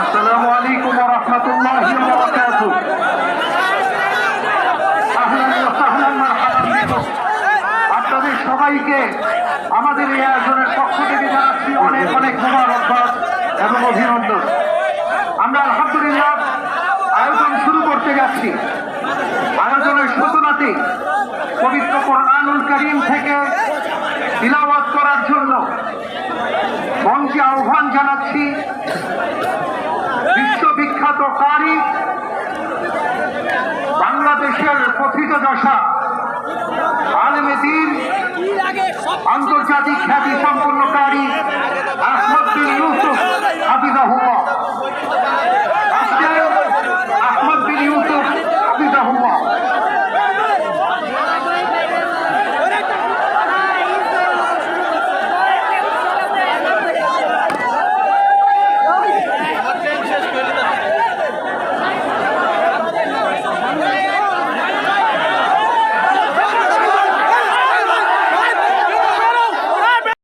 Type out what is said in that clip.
আসসালামু আলাইকুম ওয়া রাহমাতুল্লাহি ওয়া বারাকাতুহু। আপনাদের সবাইকে আমাদের এই আয়োজনের পক্ষ থেকে জানাচ্ছি অনেক অনেক মোবারকবাদ এবং অভিনন্দন। আমরা আলহামদুলিল্লাহ আয়োজন শুরু করতে যাচ্ছি। আয়োজনের সূচনাতে পবিত্র কোরআনুল করিম থেকে তিলাওয়াত করার জন্য মঞ্চে আহ্বান জানাচ্ছি। বিশ্ববিখ্যাত কারি বাংলাদেশের কথিত দশা আলমেদিন আন্তর্জাতিক খ্যাতি সম্পন্ন কারি